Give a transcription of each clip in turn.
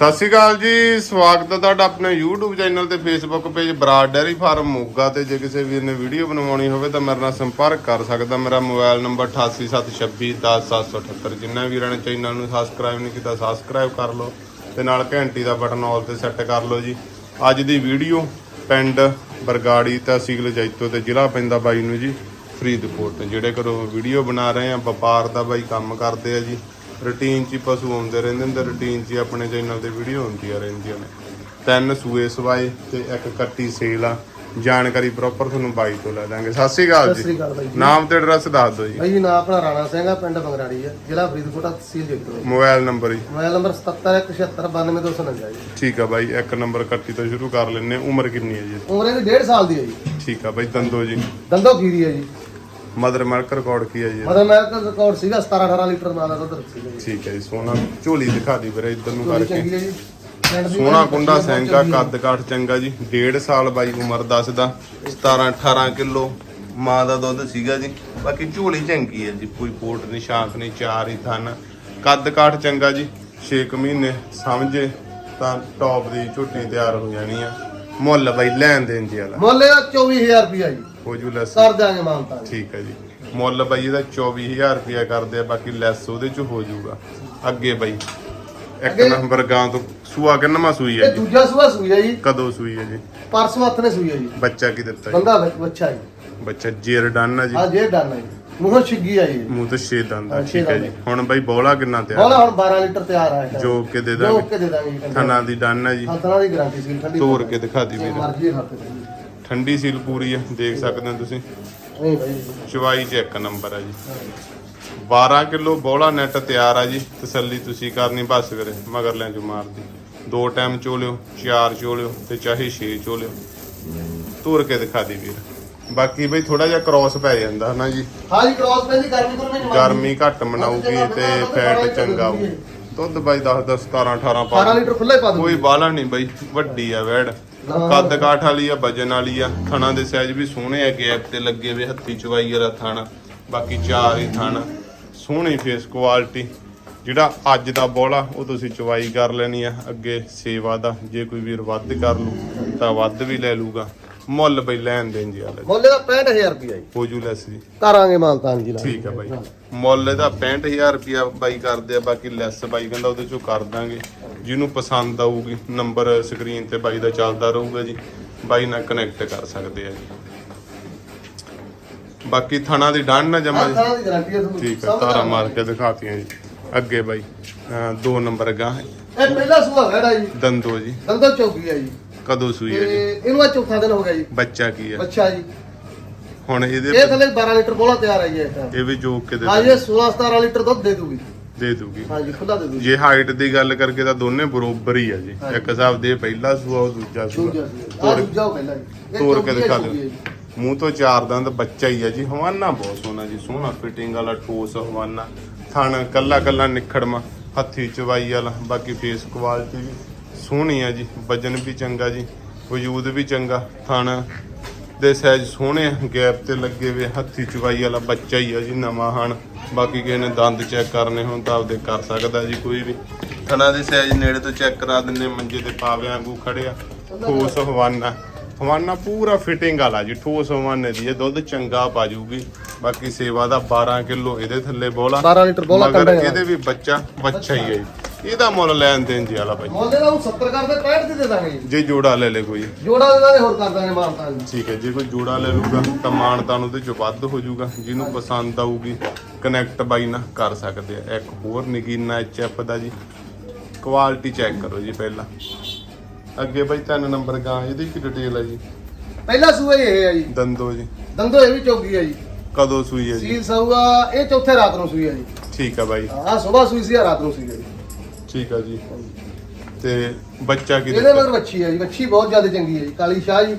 ਸਤਿ ਸ਼੍ਰੀ ਅਕਾਲ ਜੀ, ਸਵਾਗਤ ਹੈ ਤੁਹਾਡਾ ਆਪਣੇ YouTube ਚੈਨਲ ਤੇ Facebook page Brar dairy farm Moga ਤੇ। ਜੇ ਕਿਸੇ ਵੀਰ ਨੇ ਵੀਡੀਓ ਬਣਵਾਉਣੀ ਹੋਵੇ ਤਾਂ ਮੇਰੇ ਨਾਲ ਸੰਪਰਕ ਕਰ ਸਕਦਾ। ਮੇਰਾ ਮੋਬਾਈਲ ਨੰਬਰ 8876210778 ਜਿੰਨਾ ਵੀਰਾਂ ਨੇ ਚੈਨਲ ਨੂੰ ਸਬਸਕ੍ਰਾਈਬ ਨਹੀਂ ਕੀਤਾ ਸਬਸਕ੍ਰਾਈਬ ਕਰ ਲਓ ਤੇ ਨਾਲ ਘੰਟੀ ਦਾ ਬਟਨ ਆਲ ਤੇ ਸੈੱਟ ਕਰ ਲਓ ਜੀ। ਅੱਜ ਦੀ ਵੀਡੀਓ ਪਿੰਡ ਬਰਗਾੜੀ ਤਹਿਸੀਲ ਜੈਤੋ ਤੇ ਜ਼ਿਲ੍ਹਾ ਪੈਂਦਾ ਬਾਈ ਨੂੰ ਜੀ, ਫਰੀਦਕੋਟ ਜਿਹੜੇ ਘਰੋਂ ਵੀਡੀਓ ਬਣਾ ਰਹੇ ਆ, ਵਪਾਰ ਦਾ ਬਾਈ ਕੰਮ ਕਰਦੇ ਆ ਜੀ। ਰੂਟੀਨ 'ਚ ਹੀ ਪਸ਼ੂ ਆਉਂਦੇ ਰਹਿੰਦੇ ਨੇ ਰੂਟੀਨ 'ਚ ਹੀ ਆਪਣੇ ਚੈਨਲ ਤੇ ਵੀਡੀਓ ਹੁੰਦੀਆਂ ਰਹਿੰਦੀਆਂ ਨੇ। ਤਿੰਨ ਸੂਏ ਸਵਾਏ ਤੇ ਇੱਕ ਕੱਟੀ ਸੇਲ ਆ। ਜਾਣਕਾਰੀ ਪ੍ਰੋਪਰ ਤੁਹਾਨੂੰ ਬਾਈ ਤੋਂ ਲੈ ਦਾਂਗੇ। ਸਤਿ ਸ਼੍ਰੀ ਅਕਾਲ ਸਤਿ ਸ੍ਰੀ ਜੀ ਅਕਾਲ ਬਾਈ ਜੀ। ਨਾਮ ਤੇ ਐਡਰੈਸ ਦੱਸ ਦਿਓ ਜੀ। ਬਾਈ ਜੀ ਨਾਂ ਆਪਣਾ ਰਾਣਾ ਸਿੰਘ ਆ ਪਿੰਡ ਬੰਗਰਾੜੀ ਆ ਜ਼ਿਲ੍ਹਾ ਫਰੀਦਕੋਟ ਆ, ਤਹਿਸੀਲ ਜਗਤਪੁਰ। ਮੋਬਾਈਲ ਨੰਬਰ ਜੀ। ਮੋਬਾਈਲ ਨੰਬਰ 7717922949 ਜੀ। ਠੀਕ ਆ ਬਾਈ ਇੱਕ ਨੰਬਰ ਕੱਟੀ ਤੋਂ ਸ਼ੁਰੂ ਕਰ ਲੈਣੇ ਉਮਰ ਕਿੰਨੀ ਹੈ ਜੀ? ਉਮਰ ਇਹਦੀ 1.5 ਸਾਲ ਦੀ ਹੈ ਜੀ। ਠੀਕ ਆ ਬਾਈ ਦੰਦੋ ਜੀ। ਦੰਦੋ ਖੀਰੀ ਹੈ ਜੀ। ਮਦਰ ਮਾਰਕ ਰਿਕਾਰਡ ਕੀ ਹੈ ਜੀ ਮਤਲਬ ਮੈਂ ਤਾਂ ਰਿਕਾਰਡ ਸੀਗਾ 17 18 ਲੀਟਰ ਮਾਲ ਦਾ ਦੁੱਧ ਸੀਗਾ ਜੀ। ਠੀਕ ਹੈ ਜੀ ਸੋਨਾ ਝੋਲੀ ਦਿਖਾ ਦੀ ਵੀਰੇ ਇੱਧਰ ਨੂੰ ਕਰਕੇ। ਚੰਗੀ ਹੈ ਜੀ। ਦੀ ਬਾਈ ਕੁੰਡਾ ਸਿੰਘਾ। ਕੱਦ ਕਾਠ ਚੰਗਾ ਜੀ 1.5 ਸਾਲ ਬਾਈ ਉਮਰ ਦੱਸਦਾ 17 18 ਕਿਲੋ ਮਾਂ ਦਾ ਦੁੱਧ ਸੀਗਾ ਜੀ। ਬਾਕੀ ਝੋਲੀ ਚੰਗੀ ਹੈ ਜੀ ਕੋਈ ਪੋਟ ਨਹੀਂ ਸ਼ਾਂਤ ਨਹੀਂ ਚਾਰ ਹੀ ਥਨ ਕੱਦ ਕਾਠ ਚੰਗਾ ਜੀ 6 ਮਹੀਨੇ ਸਮਝੇ ਤਾਂ ਟੌਪ ਦੀ ਝੋਟੀ ਤਿਆਰ ਹੋ ਜਾਣੀ ਆ। ਮੁੱਲ ਬਾਈ ਲੈਣ ਦੇਣ ਜੀ ਵਾਲਾ। ਮੁੱਲ ਇਹਦਾ 24000 ਰੁਪਿਆ ਜੀ। ਹੋ ਜੂ ਲੈਸ ਕਰ ਦਾਂਗੇ ਮਾਨਤਾ ਠੀਕ ਹੈ ਜੀ। ਮੁੱਲ ਬਾਈ ਇਹਦਾ 24000 ਰੁਪਇਆ ਕਰਦੇ ਆ ਬਾਕੀ ਲੈਸ ਉਹਦੇ ਚ ਹੋ ਜਾਊਗਾ ਅੱਗੇ ਬਾਈ ਇੱਕ ਅੱਗੇ- ਨੰਬਰ ਗਾਂ ਤੋਂ ਸੂਆ ਕਿੰਨਵਾ ਸੂਈ ਹੈ ਇਹ ਜੀ? ਦੂਜਾ ਸੂਆ ਸੂਈ ਹੈ ਜੀ। ਕਦੋਂ ਸੂਈ ਹੈ ਜੀ? ਪਰਸੋਂ ਹੱਥ ਨੇ ਸੂਈ ਹੈ ਜੀ। ਬੱਚਾ ਕੀ ਦਿੱਤਾ ਜੀ? ਬੰਦਾ ਬੱਚ- ਬੱਚਾ ਜੀ। ਬੱਚਾ ਜੇਰ ਡਨ ਹੈ ਜੀ। ਆ ਜੇ ਡਾਨਾ ਜੀ। ਮੂੰਹੋਂ ਛਿੱਗੀ ਆਈ ਜੀ। ਮੂੰਹ ਤੋਂ ਛੇ ਦੰਦ ਆ ਹਾਂ, ਛੇ ਠੀਕ ਹੈ ਦੰਦ ਜੀ। ਹੁਣ ਬਾਈ ਬੋਲਾ ਕਿੰਨਾ ਤਿਆਰ? ਬੋਲਾ ਹੁਣ 12 ਲੀਟਰ ਤਿਆਰ ਆ ਜੋ ਕੇ ਦੇ ਜੋ ਦਾਂਗੇ। ਕੇ ਦੇ ਦਾਂਗੇ ਜੀ। ਥਣਾ ਦੀ ਡਨ ਹੈ ਜੀ। ਹੱਥਾਂ ਦੀ ਗਾਰੰਟੀ ਸੀ ਠੰਡੀ ਤੋੜ ਕੇ ਦਿਖਾ ਦੀ ਵੀਰੇ ਮਰਜ਼ੀ ਹੱਥ ਤੇ ਠੰਡੀ ਸੀਲ ਪੂਰੀ ਹੈ ਦੇਖ ਸਕਦੇ ਹੋ ਤੁਸੀਂ। ਨਹੀਂ ਭਾਈ। ਚਵਾਈ ਚ ਇੱਕ ਨੰਬਰ ਹੈ ਜੀ। 12 ਕਿਲੋ ਬੋਲਾ ਨੈਟ ਤਿਆਰ ਆ ਜੀ ਤਸੱਲੀ ਤੁਸੀਂ ਕਰਨੀ ਬਸ ਵੀਰੇ ਮਗਰ ਲੈ ਜੋ ਮਾਰਦੀ ਦੋ। ਟਾਈਮ ਚੋ ਲਿਓ ਚਾਰ ਚੋ ਲਿਓ ਤੇ ਚਾਹੇ 6 ਚੋ ਲਿਓ ਤੋੜ ਕੇ ਦਿਖਾ ਦੀ ਵੀਰ। ਬਾਕੀ ਬਈ ਥੋੜਾ ਜਿਹਾ ਕ੍ਰਾਸ ਪੈ ਜਾਂਦਾ ਹਨਾ ਜੀ? ਹਾਂ ਜੀ ਕ੍ਰਾਸ ਪੈਂਦੀ ਗਰਮੀ ਗੁਰਮੀ ਚ ਗਰਮੀ ਘੱਟ ਮਨਾਊਗੀ ਤੇ ਫੈਟ ਚੰਗਾ ਆਊ ਦੁੱਧ ਬਾਈ 10 10 17 18 ਪਾ 12 ਲੀਟਰ ਖੁੱਲਾ ਹੀ ਪਾ ਕੋਈ ਬਾਲਾ ਨਹੀਂ ਬਾਈ ਵੱਡੀ ਆ ਵੈੜ। ਕੱਦ ਕਾਠ ਵਾਲੀ ਆ, ਵਜਨ ਵਾਲੀ ਆ। ਥਣਾ ਦੇ ਸਾਈਜ਼ ਵੀ ਸੋਹਣੇ ਆ ਗੈਪ ਤੇ ਲੱਗੇ ਵੇ ਹੱਥੀ ਚਵਾਈ ਵਾਲਾ ਥਾਣਾ, ਬਾਕੀ ਚਾਰ ਹੀ ਥਣ। ਸੋਹਣੀ ਫੇਸ ਕੁਆਲਿਟੀ ਜਿਹੜਾ ਅੱਜ ਦਾ ਬੋਲਾ ਉਹ ਤੁਸੀਂ ਚਵਾਈ ਕਰ ਲੈਣੀ ਆ। ਅੱਗੇ ਸੇਵਾ ਦਾ, ਜੇ ਕੋਈ ਵੀਰ ਵੱਧ ਕਰ ਲੂ, ਤਾਂ ਵੱਧ ਵੀ ਲੈ ਲੂਗਾ। ਮੁੱਲ ਬਈ ਲੈਣ ਦੇਣ ਜੀ ਵਾਲਾ ਮੁੱਲ ਦਾ 65000 ਰੁਪਿਆ ਜੀ। ਹੋ ਜੂ ਲੈਸ ਜੀ ਕਰਾਂਗੇ ਮਾਨਤਾਨ ਜੀ ਲਾ ਠੀਕ ਆ ਬਾਈ। ਮੁੱਲ ਇਹਦਾ 65000 ਰੁਪਿਆ ਬਾਈ ਕਰਦੇ ਆ ਬਾਕੀ ਲੈਸ ਬਾਈ ਕਹਿੰਦਾ ਉਹਦੇ ਚੋਂ ਕਰ ਦਾਂਗੇ। ਜਿਹਨੂੰ ਪਸੰਦ ਆਊਗੀ ਨੰਬਰ ਸਕਰੀਨ ਤੇ ਬਾਈ ਦਾ ਚੱਲਦਾ ਰਹੂਗਾ ਜੀ। ਬਾਈ ਨਾਲ ਕਨੈਕਟ ਕਰ ਸਕਦੇ ਆ ਜੀ। ਬਾਕੀ ਥਣਾ ਦੀ ਡੰਡ ਨਾ ਜਮਾ ਜੀ। ਹੱਥਾਂ ਦੀ ਗਾਰੰਟੀ ਹੈ ਤੁਹਾਨੂੰ। ਠੀਕ ਸਭ ਤਾਰਾ ਦਾ। ਮਾਰ ਕੇ ਦਿਖਾਤੀਆਂ ਜੀ। ਅੱਗੇ ਬਾਈ ਦੋ ਨੰਬਰ ਗਾਂ ਇਹ ਪਹਿਲਾ ਹੈੜਾ ਜੀ। ਦੰਦੋ ਜੀ। ਦੰਦੋ ਚੌਕੀ ਹੈ ਜੀ। ਕਦੋਂ ਸੂਈ ਹੈ ਤੇ ਜੀ ਇਹਨੂੰ ਆ ਚੌਥਾ ਦਿਨ ਹੋ ਗਿਆ ਜੀ। ਬੱਚਾ ਕੀ ਹੈ? ਬੱਚਾ ਜੀ। ਹੁਣ ਇਹ ਇਹਦੇ ਥੱਲੇ 12 ਲੀਟਰ ਬੋਲਾ ਤਿਆਰ ਹੈ ਜੀ ਇਹ ਤਾਂ। ਇਹ ਵੀ ਜੋਕ ਕੇ ਦੇ ਹਾਂ ਜੀ 16 17 ਲੀਟਰ ਦੁੱਧ ਦੇ ਦੂਗੀ। ਦੇ ਦੂਗੀ। ਹਾਂ ਜੀ ਖੁੱਲਾ ਦੇ ਦੂਗੀ। ਜੇ ਹਾਈਟ ਦੀ ਗੱਲ ਕਰਕੇ ਤਾਂ ਦੋਨੇ ਬਰੋਬਰ ਹੀ ਆ ਜੀ। ਹਾਂਜੀ। ਇੱਕ ਹਿਸਾਬ ਦੇ ਪਹਿਲਾ ਸੂਆ ਉਹ ਦੂਜਾ ਸੂਆ। ਦੂਜਾ ਸੂਆ। ਆ ਤੋੜ- ਦੂਜਾ ਉਹ ਪਹਿਲਾ ਜੀ। ਇਹ ਕੇ ਹੈ, ਦਿਖਾ ਹੈ ਦਿਓ ਜੀ। ਮੂੰਹ ਤੋਂ ਚਾਰ ਦੰਦ ਬੱਚਾ ਹੀ ਆ ਜੀ। ਹਵਾਨਾ ਬਹੁਤ ਸੋਹਣਾ ਜੀ ਸੋਹਣਾ ਫਿਟਿੰਗ ਵਾਲਾ ਠੋਸ ਹਵਾਨਾ। ਥਣ ਕੱਲਾ ਕੱਲਾ ਨਿਖੜਮਾ ਹੱਥੀ ਚਵਾਈ ਵਾਲਾ ਬਾਕੀ ਫੇਸ ਕੁਆਲਿਟੀ ਵੀ। ਸੋਹਣੀ ਆ ਜੀ ਵਜਨ ਵੀ ਚੰਗਾ ਜੀ ਵਜੂਦ ਵੀ ਚੰਗਾ ਥਣ ਦੇ ਸਾਈਜ਼ ਸੋਹਣੇ ਆ, ਗੈਪ ਤੇ ਲੱਗੇ ਵੇ ਹੱਥੀ ਚਵਾਈ ਵਾਲਾ ਬੱਚਾ ਹੀ ਆ ਜੀ ਨਵਾਂ ਹਣ। ਬਾਕੀ ਕਿਸੇ ਨੇ ਦੰਦ ਚੈੱਕ ਕਰਨੇ ਹੋਣ ਤਾਂ ਆਪਦੇ ਕਰ ਸਕਦਾ ਜੀ ਕੋਈ ਵੀ। ਥਣਾ ਦੇ ਸਾਈਜ਼ ਨੇੜੇ ਤੋਂ ਚੈੱਕ ਕਰਾ ਦਿੰਨੇ ਮੰਜੇ ਤੇ ਪਾਵੇ ਵਾਂਗੂ ਖੜਿਆ ਠੋਸ ਹਵਾਨਾ। ਹਵਾਨਾ ਪੂਰਾ ਫਿਟਿੰਗ ਵਾਲਾ ਜੀ ਠੋਸ ਹਵਾਨੇ ਦੀ ਇਹ ਦੁੱਧ ਚੰਗਾ ਪਾ ਜੂਗੀ ਬਾਕੀ ਸੇਵਾ ਦਾ 12 ਕਿਲੋ ਇਹਦੇ ਥੱਲੇ ਬੋਲਾ। 12 ਲੀਟਰ ਬੋਲਾ ਕੰਡਾ ਇਹਦੇ ਵੀ ਬੱਚਾ ਬੱਚਾ ਹੀ ਹੈ ਜੀ। ਇਹਦਾ ਮੁੱਲ ਲੈਣ ਦੇਣ ਜੀ ਵਾਲਾ ਭਾਈ ਮੁੱਲ ਦਾ ਉਹ 70 ਕਰਦੇ 65 ਦੀ ਦੇ ਦਾਂਗੇ ਜੀ। ਜੇ ਜੋੜਾ ਲੈ ਲੇ ਕੋਈ। ਜੋੜਾ ਦੇ ਦਾਂਗੇ ਹੋਰ ਕਰ ਦਾਂਗੇ ਮਾਨਤਾਨ ਜੀ। ਠੀਕ ਹੈ ਜੇ ਕੋਈ ਜੋੜਾ ਲੈ ਲੂਗਾ ਤਾਂ ਮਾਨਤਾਂ ਨੂੰ ਉਹਦੇ ਚ ਵੱਧ ਹੋ ਜਾਊਗਾ। ਜਿਹਨੂੰ ਪਸੰਦ ਆਊਗੀ ਕਨੈਕਟ ਬਾਈ ਨਾਲ ਕਰ ਸਕਦੇ ਆ। ਇੱਕ ਹੋਰ ਨਗੀਨਾ ਐਚਐਫ ਦਾ ਜੀ। ਕੁਆਲਿਟੀ ਚੈੱਕ ਕਰੋ ਜੀ ਪਹਿਲਾਂ। ਅੱਗੇ ਬਾਈ ਤਿੰਨ ਨੰਬਰ ਗਾਂ ਇਹਦੀ ਕੀ ਡਿਟੇਲ ਹੈ ਜੀ? ਪਹਿਲਾ ਸੂਆ ਹੀ ਇਹ ਹੈ ਜੀ। ਦੰਦੋ ਜੀ। ਦੰਦੋ ਇਹ ਵੀ ਚੌਕੀ ਹੈ ਜੀ। ਕਦੋਂ ਸੂਈ ਹੈ ਜੀ? ਸੀਲ ਸੂਆ ਇਹ ਚੌਥੇ ਰਾਤ ਨੂੰ ਸੂਈ ਹੈ ਜੀ। ਠੀਕ ਹੈ ਬਾਈ। ਆ ਸਵੇਰ ਸੂਈ ਸੀ ਆ ਰਾਤ ਨੂੰ ਸੂਈ ਹੈ ਜੀ। ਠੀਕ ਹੈ ਜੀ। ਤੇ ਬੱਚਾ ਕੀ ਇਹਦੇ ਮਗਰ ਵੱਛੀ ਹੈ ਜੀ ਵੱਛੀ ਬਹੁਤ ਜ਼ਿਆਦਾ ਚੰਗੀ ਹੈ ਜੀ ਕਾਲੀ ਸ਼ਾਹ ਜੀ।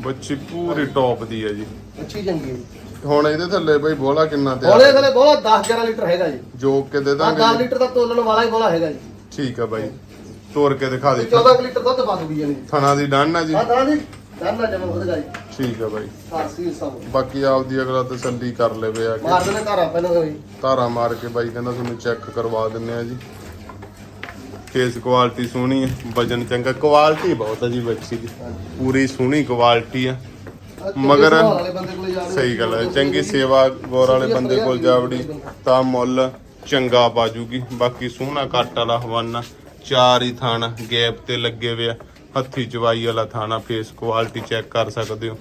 ਬੱਚੀ ਪੂਰੀ ਟੌਪ ਦੀ ਹੈ ਜੀ। ਵੱਛੀ ਚੰਗੀ ਹੈ ਜੀ। ਹੁਣ ਇਹਦੇ ਥੱਲੇ ਬਾਈ ਬੋਲਾ ਕਿੰਨਾ ਤੇ ਬੋਲੇ ਥਲੇ ਬਹੁਤ 10 11 ਲੀਟਰ ਹੈਗਾ ਜੀ। ਜੋਕ ਕੇ ਦੇ ਆ ਦਾਂਗੇ 10 ਜੀ? ਲੀਟਰ ਦਾ ਤੋਲਣ ਵਾਲਾ ਹੀ ਬੋਲਾ ਹੈਗਾ ਜੀ। ਠੀਕ ਹੈ ਬਾਈ। ਤੋੜ ਕੇ ਦਿਖਾ ਦੇ। 14 ਕੁ ਲੀਟਰ ਦੁੱਧ ਪਾ ਦੂਗੀ ਜੀ ਥਣਾ ਦੀ ਡੰਨ ਆ ਜੀ। ਆ ਤਾਂ ਦੀ ਕਰਨਾ ਜਮਾ ਜੀ। ਠੀਕ ਹੈ ਬਾਈ। ਫਾਰਸੀ ਸਭ ਬਾਕੀ ਆਪਦੀ ਅਗਲਾ ਤਸੱਲੀ ਕਰ ਲਵੇ ਆ ਮਾਰ ਕੇ ਦੇਣੇ ਘਰਾਂ ਪਹਿਲਾਂ ਹੋਈ ਧਾਰਾ ਮਾਰ ਕੇ ਬਾਈ ਕਹਿੰਦਾ ਤੁਹਾਨੂੰ ਚੈੱਕ ਕਰਵਾ ਦਿੰਨੇ ਆ ਜੀ। ਫੇਸ ਕੁਆਲਿਟੀ ਸੋਹਣੀ ਹੈ ਵਜਨ ਚੰਗਾ, ਕੁਆਲਿਟੀ ਬਹੁਤ ਆ ਜੀ ਬੱਚੀ ਦੀ। ਪੂਰੀ ਸੋਹਣੀ ਕੁਆਲਿਟੀ ਆ। ਮਗਰ ਸਹੀ ਗੱਲ ਹੈ ਚੰਗੀ ਸੇਵਾ ਗੌਰ ਵਾਲੇ ਬੰਦੇ ਕੋਲ ਜਾਵੜੀ ਤਾਂ ਮੁੱਲ ਚੰਗਾ ਬਾਜੂਗੀ ਬਾਕੀ ਸੋਹਣਾ ਕੱਟ ਵਾਲਾ ਹਵਾਨਾ, ਚਾਰ ਹੀ ਥਾਣਾ ਗੈਪ ਤੇ ਲੱਗੇ ਹੋਏ ਆ। ਹੱਥੀ ਚਵਾਈ ਵਾਲਾ ਥਾਣਾ ਫੇਸ ਕੁਆਲਿਟੀ ਚੈੱਕ ਕਰ ਸਕਦੇ ਹੋ।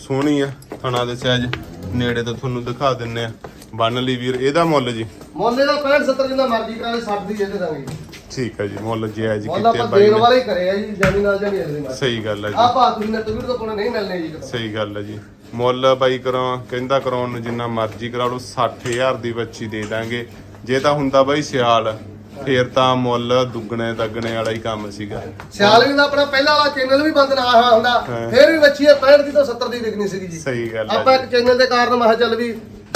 ਸੋਹਣੀ ਆ ਥਾਣਾ ਦੇ ਸਾਈਜ਼ ਨੇੜੇ ਤੋਂ ਤੁਹਾਨੂੰ ਦਿਖਾ ਦਿੰਨੇ ਆ। ਬੰਨ ਲਈ ਵੀਰ, ਇਹਦਾ ਮੁੱਲ ਜੀ? ਮੁੱਲ ਇਹਦਾ 65 70 ਜਿੰਨਾ ਮਰਜ਼ੀ ਕਰਾਵੇ 60 ਦੀ ਦੇ ਦਾਂਗੇ ਠੀਕ ਹੈ ਜੀ ਮੁੱਲ ਜਾਇਜ਼ ਮੁੱਲ ਕੀਤੇ ਆਪਾਂ ਬਾਈ ਦੇਣ ਨੇ। ਵਾਲੇ ਹੀ ਕਰੇ ਆ ਜੀ ਜਾਨੀ ਨਾਲ ਜਾਨੀ ਅਗਲੀ ਨਾਲ ਸਹੀ ਗੱਲ ਹੈ ਜੀ। ਆ ਭਾ ਤੁਸੀਂ ਵੀਡੀਓ ਤੋਂ ਕੋਲ ਨਹੀਂ ਮਿਲਨੇ ਜੀ ਸਹੀ ਗੱਲ ਹੈ ਜੀ। ਮੁੱਲ ਬਾਈ ਕਰੋ ਕਹਿੰਦਾ ਕਰਾਉਣ ਨੂੰ ਜਿੰਨਾ ਮਰਜ਼ੀ ਕਰਾ ਲਓ 60000 ਦੀ ਬੱਚੀ ਦੇ ਦਾਂਗੇ। ਜੇ ਤਾਂ ਹੁੰਦਾ ਬਾਈ ਸਿਆਲ ਫੇਰ ਤਾਂ ਮੁੱਲ ਦੁੱਗਣੇ ਤੱਗਣੇ ਵਾਲਾ ਹੀ ਕੰਮ ਸੀਗਾ। ਸਿਆਲ ਵੀ ਦਾ ਆਪਣਾ ਪਹਿਲਾ ਵਾਲਾ ਚੈਨਲ ਵੀ ਬੰਦ ਨਾ ਹੋਇਆ ਹੁੰਦਾ ਹਾਂ। ਫੇਰ ਵੀ ਬੱਚੀ 65 ਦੀ ਤੋਂ 70 ਦੀ ਵਿਕਣੀ ਸੀਗੀ ਜੀ। ਸਹੀ ਗੱਲ ਹੈ ਆਪਾਂ ਇੱਕ ਚੈਨਲ ਦੇ ਕਾਰਨ ਮੈਂ ਕਿਹਾ ਚੱਲ ਵੀ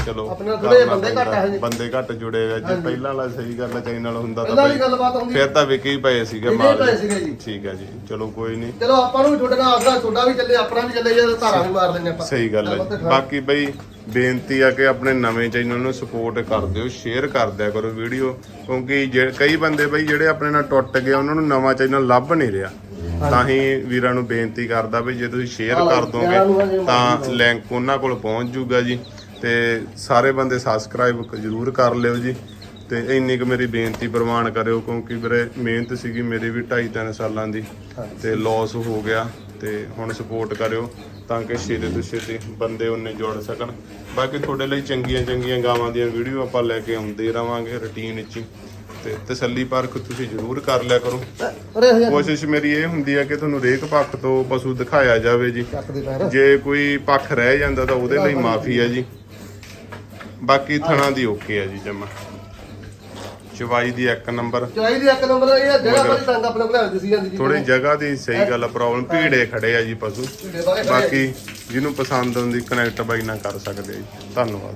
ਚਲੋ ਆਪਣੇ ਥੋੜ੍ਹੇ ਜਿਹੇ ਬੰਦੇ ਘੱਟ ਆ। ਹਜੇ। ਬੰਦੇ ਘੱਟ ਜੁੜੇ ਹੋਏ ਆ। ਜੇ ਪਹਿਲਾਂ ਵਾਲਾ ਸਹੀ ਗੱਲ ਚੈਨਲ ਹੁੰਦਾ ਤਾਂ ਪਹਿਲਾਂ ਬਾਈ ਗੱਲਬਾਤ ਹੁੰਦੀ। ਫੇਰ ਤਾਂ ਵਿਕੇ ਹੀ ਪਏ ਸੀਗੇ ਵਿਕੇ ਹੀ ਮਾਲ। ਪਏ ਸੀਗੇ ਜੀ। ਠੀਕ ਹੈ ਜੀ। ਚਲੋ ਕੋਈ ਨਹੀਂ। ਚਲੋ ਆਪਾਂ ਨੂੰ ਵੀ ਤੁਹਾਡੇ ਨਾਲ ਆਪਦਾ ਤੁਹਾਡਾ ਵੀ ਚੱਲੇ ਆਪਣਾ ਵੀ ਚੱਲੇ ਜੇ ਧਾਰਾ ਵੀ ਮਾਰ ਲੈਣੇ ਆਪਾਂ। ਸਹੀ ਗੱਲ ਹੈ ਜੀ। ਬਾਕੀ ਬਈ ਬੇਨਤੀ ਆ ਕਿ ਆਪਣੇ ਨਵੇਂ ਚੈਨਲ ਨੂੰ ਸਪੋਰਟ ਕਰ ਦਿਓ ਸ਼ੇਅਰ ਕਰ ਦਿਆ ਕਰੋ ਵੀਡੀਓ। ਕਿਉਂਕਿ ਜੇ- ਕਈ ਬੰਦੇ ਬਈ ਜਿਹੜੇ ਆਪਣੇ ਨਾਲ ਟੁੱਟ ਗਏ ਉਹਨਾਂ ਨੂੰ ਨਵਾਂ ਚੈਨਲ ਲੱਭ ਨਹੀਂ ਰਿਹਾ। ਤਾਂ ਹੀ ਵੀਰਾਂ ਨੂੰ ਬੇਨਤੀ ਕਰਦਾ ਵੀ ਜੇ ਤੁਸੀਂ ਸ਼ੇਅਰ ਕਰ ਦੋਗੇ ਤਾਂ ਲਿੰਕ ਉਹਨਾਂ ਕੋਲ ਪਹੁੰਚ ਜੂਗਾ ਜੀ। ਤੇ ਸਾਰੇ ਬੰਦੇ ਸਬਸਕ੍ਰਾਈਬ ਜ਼ਰੂਰ ਕਰ ਲਿਓ ਜੀ। ਤੇ ਇੰਨੀ ਕੁ ਮੇਰੀ ਬੇਨਤੀ ਪ੍ਰਵਾਨ ਕਰਿਓ ਕਿਉਂਕਿ ਵੀਰੇ ਮਿਹਨਤ ਸੀਗੀ ਮੇਰੀ ਵੀ 2.5 3 ਸਾਲਾਂ ਦੀ ਤੇ ਲਾਸ ਹੋ ਗਿਆ ਤੇ ਹੁਣ ਸਪੋਰਟ ਕਰਿਓ ਤਾਂ ਕਿ ਛੇਤੀ ਤੋਂ ਛੇਤੀ ਬੰਦੇ ਉਹਨੇ ਜੁੜ ਸਕਣ। ਬਾਕੀ ਤੁਹਾਡੇ ਲਈ ਚੰਗੀਆਂ ਚੰਗੀਆਂ ਗਾਵਾਂ ਦੀਆਂ ਵੀਡੀਓ ਆਪਾਂ ਲੈ ਕੇ ਆਉਂਦੇ ਰਵਾਂਗੇ ਰੁਟੀਨ ਵਿੱਚ। ਤੇ ਤਸੱਲੀ ਪਰਖ ਤੁਸੀਂ ਜ਼ਰੂਰ ਕਰ ਲਿਆ ਕਰੋ। ਕੋਸ਼ਿਸ਼ ਮੇਰੀ ਇਹ ਹੁੰਦੀ ਹੈ ਕਿ ਤੁਹਾਨੂੰ ਰੇਕ ਪੱਖ ਤੋਂ ਪਸ਼ੂ ਦਿਖਾਇਆ ਜਾਵੇ ਜੀ। ਜੇ ਕੋਈ ਪੱਖ ਰਹਿ ਜਾਂਦਾ ਤਾਂ ਉਹਦੇ ਲਈ ਮਾਫੀ ਹੈ ਜੀ। ਬਾਕੀ ਥਣਾ ਦੀ ਓਕੇ ਹੈ ਜੀ ਜਮਾ। ਚਵਾਈ ਦੀ ਇੱਕ ਨੰਬਰ। ਚਾਹੀ ਦੀ ਇੱਕ ਨੰਬਰ ਇਹ ਆ, ਜਗ੍ਹਾ ਬੜੀ ਤੰਗ ਆਪਣੇ ਕੋਲ ਦਿਸੀ ਜਾਂਦੀ ਜੀ ਥੋੜੀ ਜਗ੍ਹਾ ਦੀ ਸਹੀ ਗੱਲ ਪ੍ਰੋਬਲਮ ਭੀੜੇ ਖੜੇ ਆ ਜੀ ਪਸ਼ੂ। ਆ। ਬਾਕੀ ਜਿਹਨੂੰ ਪਸੰਦ ਆਉਂਦੀ ਕਨੈਕਟ ਬਾਈ ਨਾਲ ਕਰ ਸਕਦੇ ਆ ਜੀ। ਧੰਨਵਾਦ।